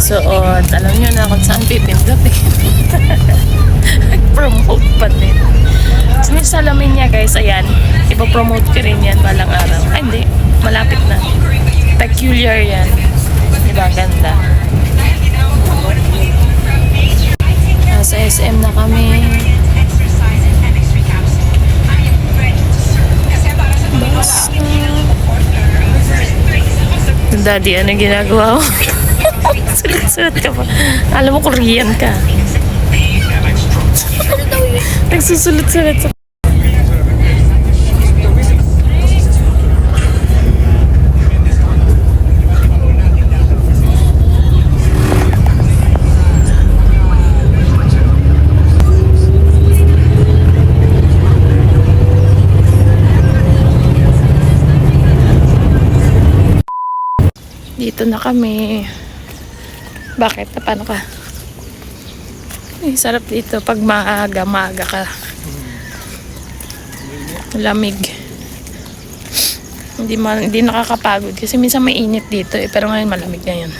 suot. Alam nyo na kung saan pipindot eh. Nag-promote pa din. So, salamin niya guys, ayan. Ipapromote ko rin yan balang araw. Ay, hindi. Malapit na. Peculiar yan. Diba? Ganda. Nasa SM na kami. Basta. Daddy, ano ginagawa mo? Sulat-sulat ka pa. Alam mo, Korean ka. Nagsusulat-sulat sa... Dito na kami. Bakit? Paano ka? Eh, sarap dito pag maaga, maaga ka. Lamig. Hindi, ma hindi nakakapagod kasi minsan may init dito eh, pero ngayon malamig ngayon.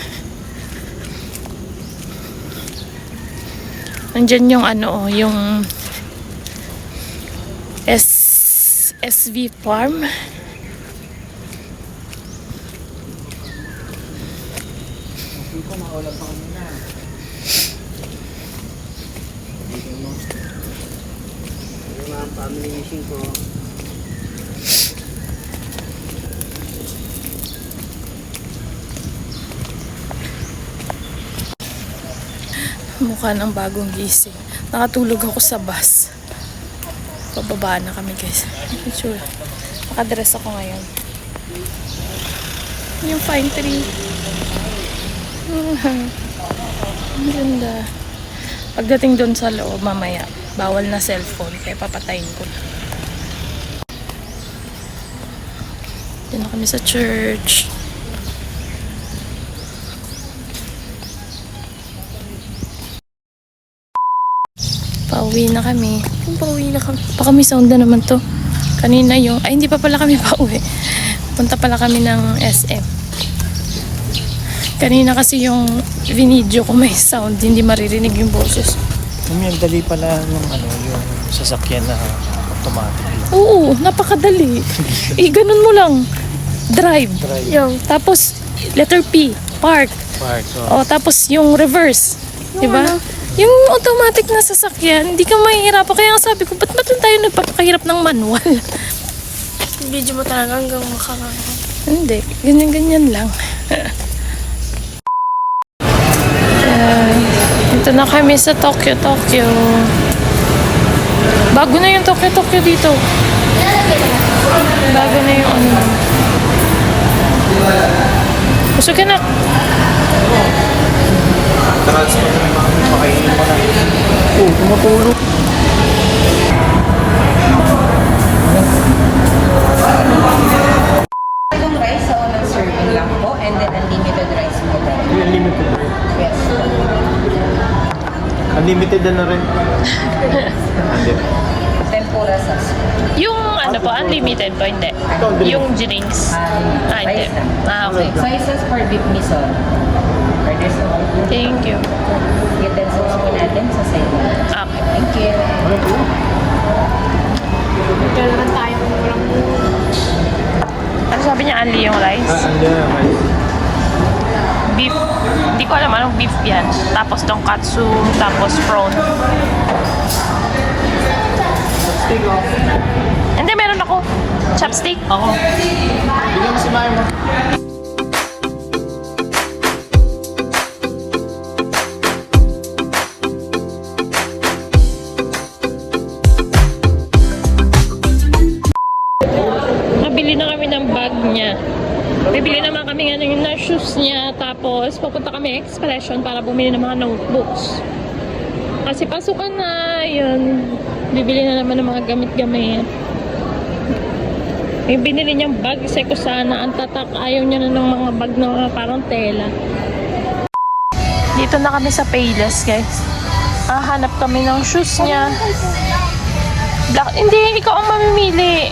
Nandyan yung ano, yung S SV Farm. Yung mga family mission ko, Mukha ng bagong gising. Nakatulog ako sa bus. Pababa na kami guys. Sure. Nakadress ako ngayon. Yung fine tree. Ang ganda. Pagdating doon sa loob mamaya, bawal na cellphone. Kaya papatayin ko na. Diyan na kami sa church. Pauwi na kami. Pauwi na kami. Baka may sound na naman to. Kanina yung... Ay, hindi pa pala kami pauwi. Punta pala kami ng SM. Kanina kasi yung vinidyo ko may sound. Hindi maririnig yung boses. Ang dali pala ng ano, yung sasakyan na automatic. Oo, napakadali. eh, ganun mo lang. Drive. Drive. Yung, tapos, letter P. Park. Park. Oh. O, tapos yung reverse. Di ba? Yung automatic na sasakyan, hindi ka mahihirapan. Kaya nga sabi ko, ba't ba't lang tayo nagpapakahirap ng manual? Video mo talaga hanggang makaka... Hindi, ganyan-ganyan lang. Ito na kami sa Tokyo, Tokyo. Bago na yung Tokyo, Tokyo dito. Bago na yung ano. Gusto ka na. Transfer na mga pakainin mo na. Oh, tumutulog. Itong rice sa unang serving lang po and then unlimited rice po. Unlimited rin. Yes. Unlimited na na rin. Tempura sauce. Yung ano po, unlimited po, hindi. Yung drinks. Um, Ah, hindi. Ah, okay. Sauce for beef miso. Thank you. utensils Tapos tonkatsu, tapos prawn. Hindi, meron ako. Chopstick. Ako. Bigyan mo si Maya mo. Nabili na kami ng bag niya. Bibili naman kami ng na shoes niya. Tapos, pupunta kami expression para bumili ng mga notebooks. Kasi pasukan na, yun. Bibili na naman ng mga gamit-gamit. Yung binili niyang bag, isa ko sana, ang tatak, ayaw niya na ng mga bag na mga parang tela. Dito na kami sa Payless, guys. Ah, hanap kami ng shoes niya. Black, hindi, ikaw ang mamimili.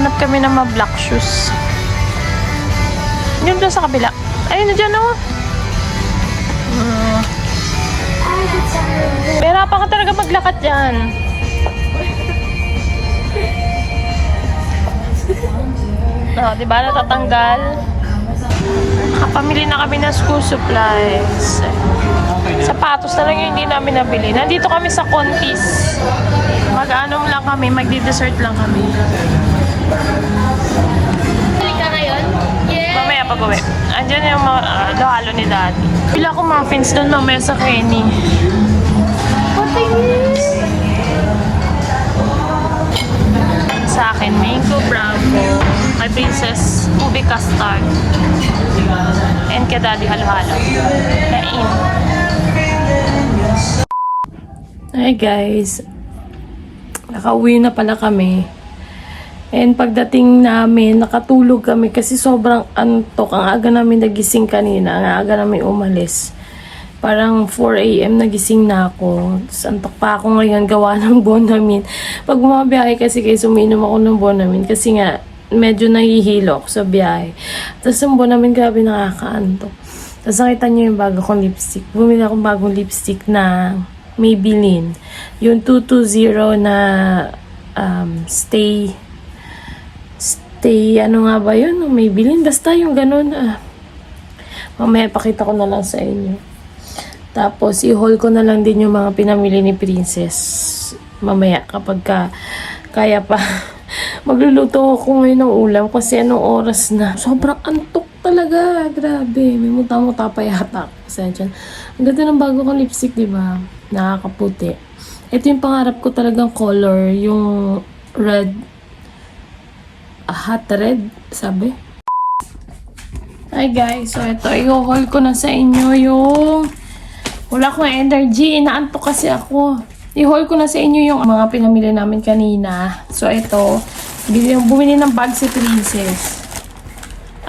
Hanap kami ng mga black shoes. Yung doon sa kabila. Ayun na dyan, oh. Mm. Pero pa ka talaga maglakad dyan. Oh, di ba natatanggal? Kapamili na kami ng school supplies. Sapatos na lang yung hindi namin nabili. Nandito kami sa Contis. Mag-ano lang kami, magdi-dessert lang kami. Yeah. Mamaya pag uwi. Andyan yung mga uh, halo ni daddy. Bila ko muffins doon mamaya sa Kenny. Sa akin, mango bravo. Kay Princess, ube custard. And kay daddy halo-halo. Kain. Hi guys. Nakauwi na pala kami. And pagdating namin, nakatulog kami kasi sobrang antok. Ang aga namin nagising kanina. Ang aga namin umalis. Parang 4 a.m. nagising na ako. Tapos antok pa ako ngayon gawa ng Bonamin. Pag bumabiyahe kasi kayo, suminom ako ng Bonamin. Kasi nga, medyo nahihilo ako sa biyahe. Tapos ang Bonamin, grabe nakakaantok. Tapos nakita niyo yung bago kong lipstick. Bumili akong bagong lipstick na Maybelline. Yung 220 na um, stay stay, ano nga ba yun? May bilin. Basta yung ganun. Ah. Mamaya pakita ko na lang sa inyo. Tapos, i-haul ko na lang din yung mga pinamili ni Princess. Mamaya, kapag ka, kaya pa. Magluluto ako ngayon ng ulam kasi anong oras na. Sobrang antok talaga. Grabe. May muta-muta pa yata. Dyan. Ang ganda ng bago kong lipstick, di ba? Nakakaputi. Ito yung pangarap ko talagang color. Yung red hot red, sabi. Hi guys, so ito, i-haul ko na sa inyo yung wala akong energy, inaantok kasi ako. I-haul ko na sa inyo yung mga pinamili namin kanina. So ito, bili, bumili ng bag si Princess.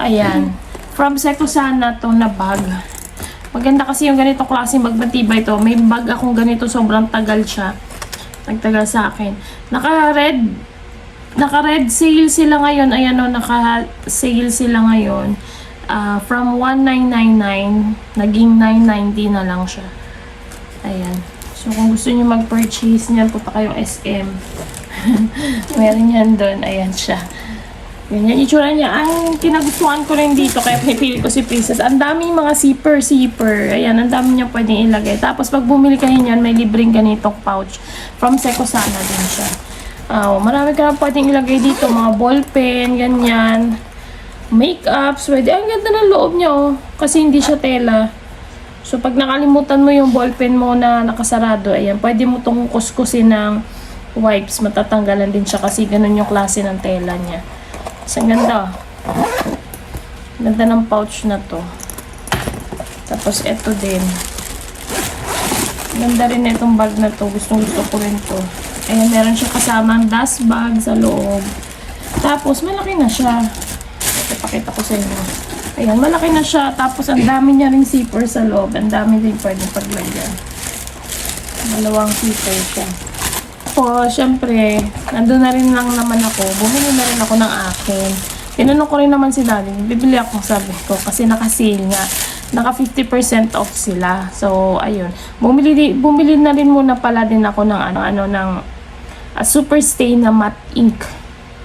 Ayan. From Secosana to na bag. Maganda kasi yung ganitong klaseng bag, matibay ito. May bag akong ganito, sobrang tagal siya. Nagtagal sa akin. Naka-red naka-red sale sila ngayon. Ayan o, naka-sale sila ngayon. Ah, from 1999, naging 990 na lang siya. Ayan. So, kung gusto niyo mag-purchase niyan, punta kayo SM. Meron yan doon. Ayan siya. Ganyan, itsura niya. Ang kinagustuhan ko rin dito, kaya pinipili ko si Princess. Ang daming mga zipper, zipper. Ayan, ang dami niya pwedeng ilagay. Tapos, pag bumili kayo niyan, may libreng ganitong pouch. From Secosana din siya. Ah, marami ka na pwedeng ilagay dito. Mga ballpen, ganyan. Makeups, pwede. Ang ganda ng loob niya, oh. Kasi hindi siya tela. So, pag nakalimutan mo yung ballpen mo na nakasarado, ayan, pwede mo itong kuskusin ng wipes. Matatanggalan din siya kasi ganun yung klase ng tela niya. So, ang ganda. oh. Ganda ng pouch na to. Tapos, eto din. Ganda rin itong bag na to. Gustong gusto ko rin to. Ayan, meron siya kasamang dust bag sa loob. Tapos, malaki na siya. Ito, pakita ko sa inyo. Ayan, malaki na siya. Tapos, ang dami niya ring zipper sa loob. Ang dami din pwedeng paglagyan. Dalawang zipper siya. Po, syempre, nandun na rin lang naman ako. Bumili na rin ako ng akin. Tinanong ko rin naman si daddy, bibili ako sabi ko kasi naka-sale nga. Naka 50% off sila. So, ayun. Bumili, bumili na rin muna pala din ako ng ano, ano, ng ah, super stay na matte ink.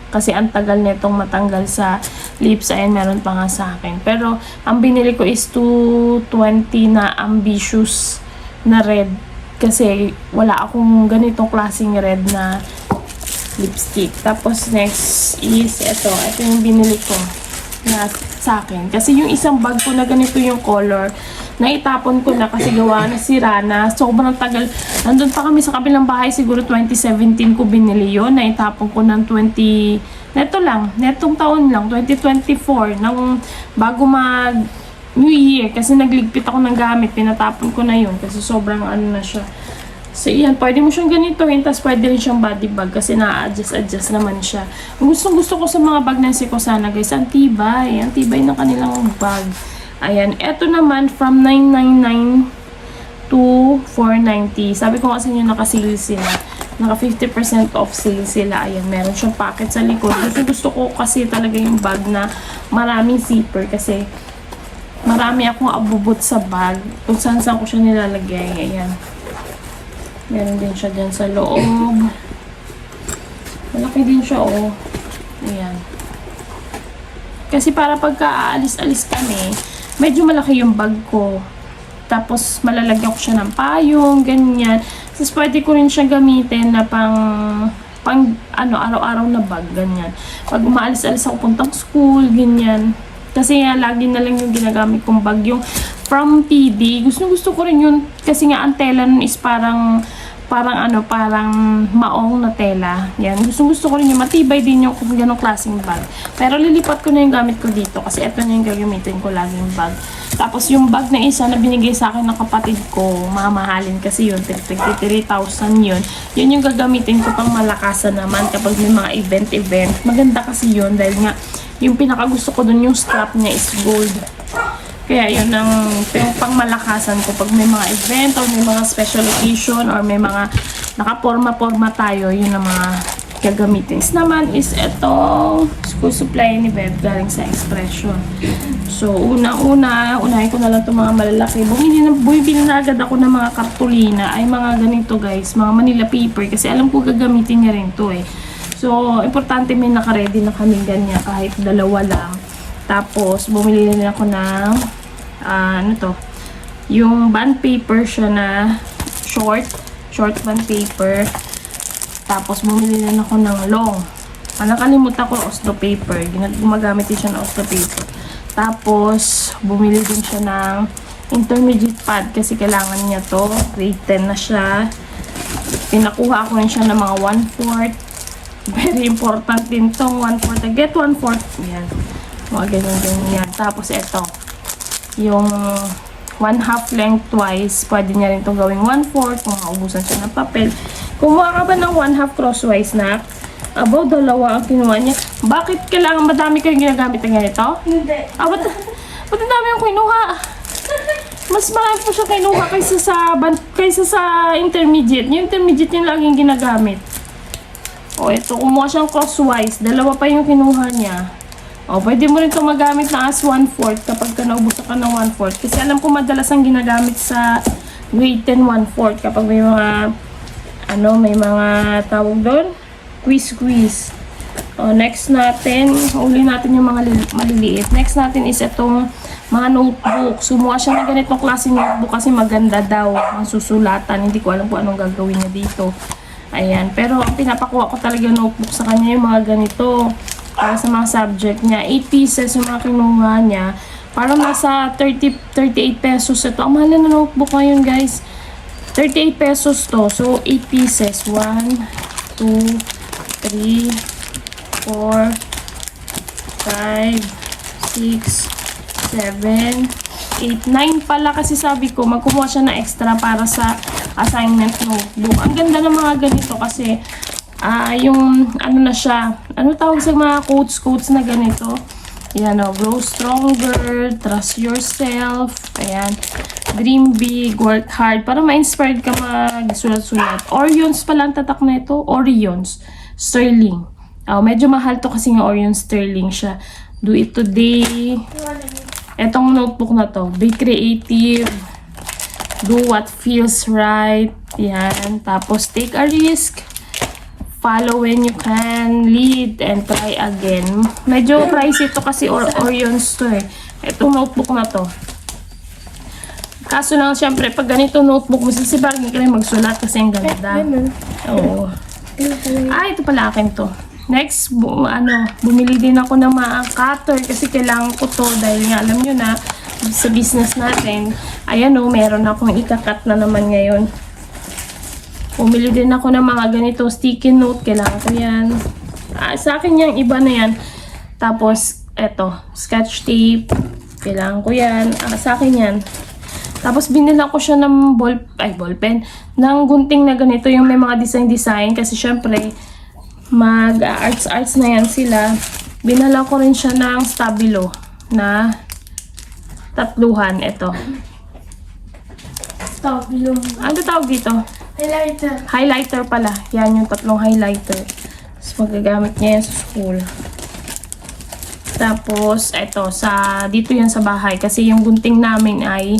Kasi ang tagal nitong matanggal sa lips. Ayan, meron pa nga sa akin. Pero, ang binili ko is 220 na ambitious na red. Kasi, wala akong ganitong klaseng red na lipstick. Tapos, next is, ito. Ito yung binili ko na sa akin. Kasi yung isang bag ko na ganito yung color, naitapon ko na kasi gawa na sira na. Sobrang tagal. Nandun pa kami sa kabilang bahay, siguro 2017 ko binili yun. Naitapon ko ng 20... Neto lang, netong taon lang, 2024, nang bago mag New Year, kasi nagligpit ako ng gamit, pinatapon ko na yun kasi sobrang ano na siya. So, yan, pwede mo siyang ganitoin, tapos pwede rin siyang body bag kasi na-adjust-adjust naman siya. Gustong gusto ko sa mga bag ng Sikosana, guys, ang tibay. Ang tibay ng kanilang bag. Ayan, eto naman, from 999 to 490. Sabi ko kasi inyo nakasale sila. Naka 50% off sale sila. Ayan, meron siyang pocket sa likod. Gusto, gusto ko kasi talaga yung bag na maraming zipper kasi marami akong abubot sa bag. Kung saan saan ko siya nilalagay. Ayan. Meron din siya dyan sa loob. Malaki din siya, oh. Ayan. Kasi para pagka aalis-alis kami, medyo malaki yung bag ko. Tapos malalagyan ko siya ng payong, ganyan. Tapos pwede ko rin siya gamitin na pang pang ano araw-araw na bag ganyan. Pag umaalis-alis ako puntang school, ganyan. Kasi nga lagi na lang yung ginagamit kong bag yung from PD. Gusto gusto ko rin yun kasi nga ang tela nun is parang parang ano, parang maong na tela. Yan. Gusto gusto ko rin yung matibay din yung kung ganong klaseng bag. Pero lilipat ko na yung gamit ko dito kasi ito na yung gagamitin ko laging bag. Tapos yung bag na isa na binigay sa akin ng kapatid ko, mamahalin kasi yun, 33,000 yun. Yun yung gagamitin ko pang malakasan naman kapag may mga event-event. Maganda kasi yun dahil nga yung pinaka gusto ko dun yung strap niya is gold. Kaya yun ang yung pangmalakasan ko pag may mga event or may mga special occasion or may mga nakaporma-porma tayo, yun ang mga gagamitin. Next naman is ito, school supply ni Beb galing sa Expression. So, una-una, unahin ko na lang itong mga malalaki. Bumili na, bumibili na agad ako ng mga kartulina. Ay, mga ganito guys, mga Manila paper. Kasi alam ko gagamitin niya rin to eh. So, importante may nakaredy na kami ganyan kahit dalawa lang. Tapos, bumili na ako ng, ah, ano to, yung bond paper siya na short, short bond paper. Tapos, bumili na ako ng long. Ah, nakalimutan ko, Oslo paper. Gumagamit din siya ng Oslo paper. Tapos, bumili din siya ng intermediate pad kasi kailangan niya to. Grade 10 na siya. Pinakuha ko rin siya ng mga 1-4. Very important din tong 1-4. Get 1-4. Yan. Mga ganyan ganyan. Tapos, ito. Yung 1 half lengthwise, pwede niya rin itong gawing 1-4 kung maubusan siya ng papel. Kumuha ka ba ng 1 half crosswise na? Abo, dalawa ang kinuha niya. Bakit kailangan madami kayong ginagamit ng ganito? Hindi. Ah, ba't, ba't ang dami yung kinuha? Mas marami po siya kinuha kaysa sa, kaysa sa intermediate. Yung intermediate yung laging ginagamit. O, ito, kumuha siyang crosswise. Dalawa pa yung kinuha niya. O, pwede mo rin ito magamit na as 1-4 kapag ka naubusan ka ng 1-4. Kasi alam ko madalas ang ginagamit sa grade 10 1-4 kapag may mga, ano, may mga tawag doon, quiz-quiz. O, next natin, uli natin yung mga lili- maliliit. Next natin is itong mga notebook. Sumuha siya ng ganitong klaseng notebook kasi maganda daw ang susulatan. Hindi ko alam kung anong gagawin niya dito. Ayan. Pero ang pinapakuha ko talaga notebook sa kanya yung mga ganito. Para sa mga subject niya. 8 pieces yung mga kinuha niya. Parang nasa 30, 38 pesos ito. Ang mahal na notebook ngayon guys. 38 pesos to. So, 8 pieces. 1, 2, 3, 4, 5, 6, 7, 8, 9 pala kasi sabi ko magkumuha siya na extra para sa assignment notebook. Ang ganda ng mga ganito kasi ah yung ano na siya, ano tawag sa mga quotes quotes na ganito. Yan o, grow stronger, trust yourself, ayan, dream big, work hard, para ma-inspired ka magsulat-sulat. Orions pala ang tatak na ito, Orions, Sterling. Oh, medyo mahal to kasi nga Orion Sterling siya. Do it today. Etong notebook na to, be creative, do what feels right, yan. Tapos take a risk, follow when you can, lead, and try again. Medyo pricey to kasi or Orions to eh. Etong notebook na to. Kaso lang, syempre, pag ganito notebook, masisibagin ka rin magsulat kasi ang ganda. Oo. Ah, ito pala akin to. Next, bu- ano, bumili din ako ng mga cutter kasi kailangan ko to dahil nga alam nyo na sa business natin, ayan o, meron akong ikakat na naman ngayon. Bumili din ako ng mga ganito sticky note, kailangan ko yan. Ah, sa akin yung iba na yan. Tapos, eto, scotch tape, kailangan ko yan. Ah, sa akin yan. Tapos binila ko siya ng ball, ay ballpen, ng gunting na ganito yung may mga design-design kasi syempre mag arts arts na yan sila. Binala ko rin siya ng stabilo na tatluhan. Ito. Stabilo. Ano tawag dito? Highlighter. Highlighter pala. Yan yung tatlong highlighter. Tapos magagamit niya yan sa school. Tapos, eto, sa, dito yan sa bahay. Kasi yung gunting namin ay,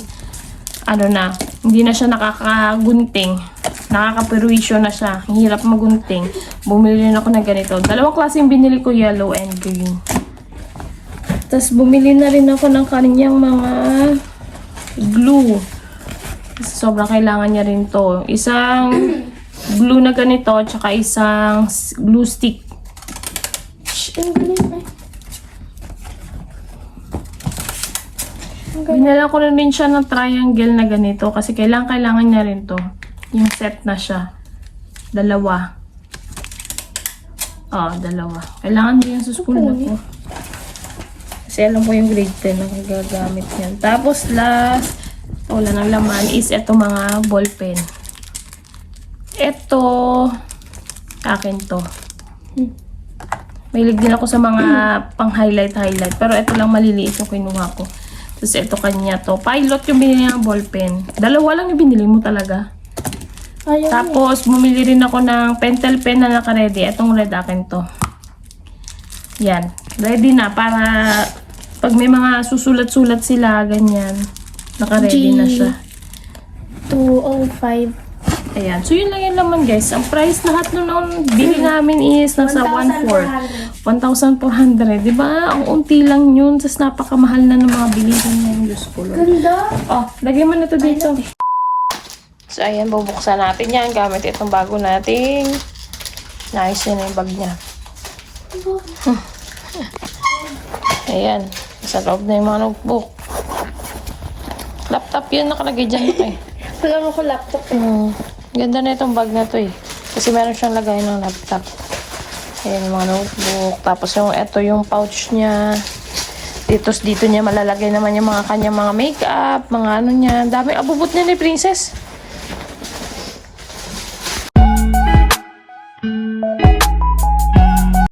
ano na, hindi na siya nakakagunting. Nakakaperwisyo na siya. Hirap magunting. Bumili rin ako ng ganito. Dalawang klase yung binili ko, yellow and green. Tapos bumili na rin ako ng kanyang mga glue. Sobrang kailangan niya rin to. Isang glue na ganito, tsaka isang glue stick. Eh. Binala ko na rin siya ng triangle na ganito kasi kailangan kailangan niya rin to. Yung set na siya. Dalawa. Oo, dalawa. Kailangan din yan sa school na po. Kasi alam ko yung grade 10 na gagamit yan. Tapos last, wala ng laman is ito mga ball pen. Ito, akin to. Mahilig din ako sa mga pang highlight highlight. Pero ito lang maliliit yung kinuha ko. Tapos ito kanya to. Pilot yung binili ng ball pen. Dalawa lang yung binili mo talaga. Ayaw Tapos, bumili rin ako ng pentel pen na naka-ready. Itong red akin to. Yan. Ready na para pag may mga susulat-sulat sila, ganyan. Naka-ready na siya. 205. Ayan. So, yun lang yung laman, guys. Ang price lahat nun noon bili namin is nasa 1,400. 1,400. Di ba? Ang unti lang yun. Tapos napakamahal na ng mga bilihin ng Diyos ko. Lord. Ganda. Oh, lagay mo na to dito. So, ayan, bubuksan natin yan gamit itong bago nating nice yun yung bag niya. ayan, sa loob na yung mga notebook. Laptop yun nakalagay dyan eh. Wala mo ko laptop eh. Hmm. Ganda na itong bag na to eh. Kasi meron siyang lagay ng laptop. Ayan yung mga notebook. Tapos yung ito yung pouch niya. Dito, dito niya malalagay naman yung mga kanyang mga makeup, mga ano niya. Dami abubot niya ni Princess.